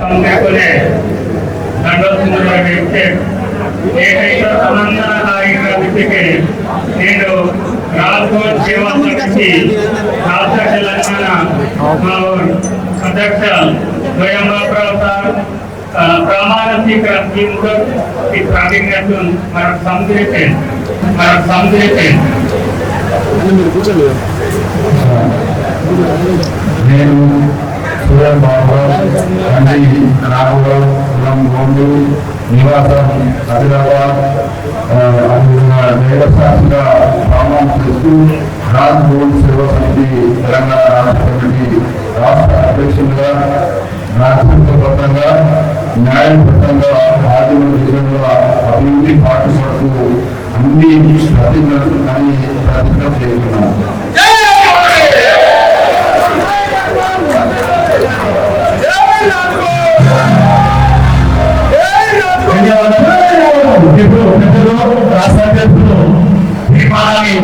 సందేశులే దండోసింధులకి ఏకైక సమంతరహాయిక విధికి నేను రాజ్కోట్ సేవా సమితి రాష్ట్ర తెలంగాణ మా అధ్యక్ష సార్ ప్రమాణ స్వీకార ఈ మనకు సంతృప్తి మనకు సంతృప్తి నేను సూర్యం బాబు తండ్రి రాఘవరావు కులం గోండు నివాసం ఆదిలాబాద్ అదేవిధంగా చేస్తూ రాజ్ గోల్డ్ సేవా సమితి తెలంగాణ రాష్ట్ర కమిటీ రాష్ట్ర అధ్యక్షులుగా రాజ్యాంగబద్ధంగా న్యాయబద్ధంగా ఆదిమ దేశంలో అభివృద్ధి పాటుపడుతూ అన్ని ప్రతిజ్ఞలు అని ప్రతిజ్ఞ చేస్తున్నాను ముఖ్యులు పెద్దలు రాష్ట్ర అధ్యక్షులు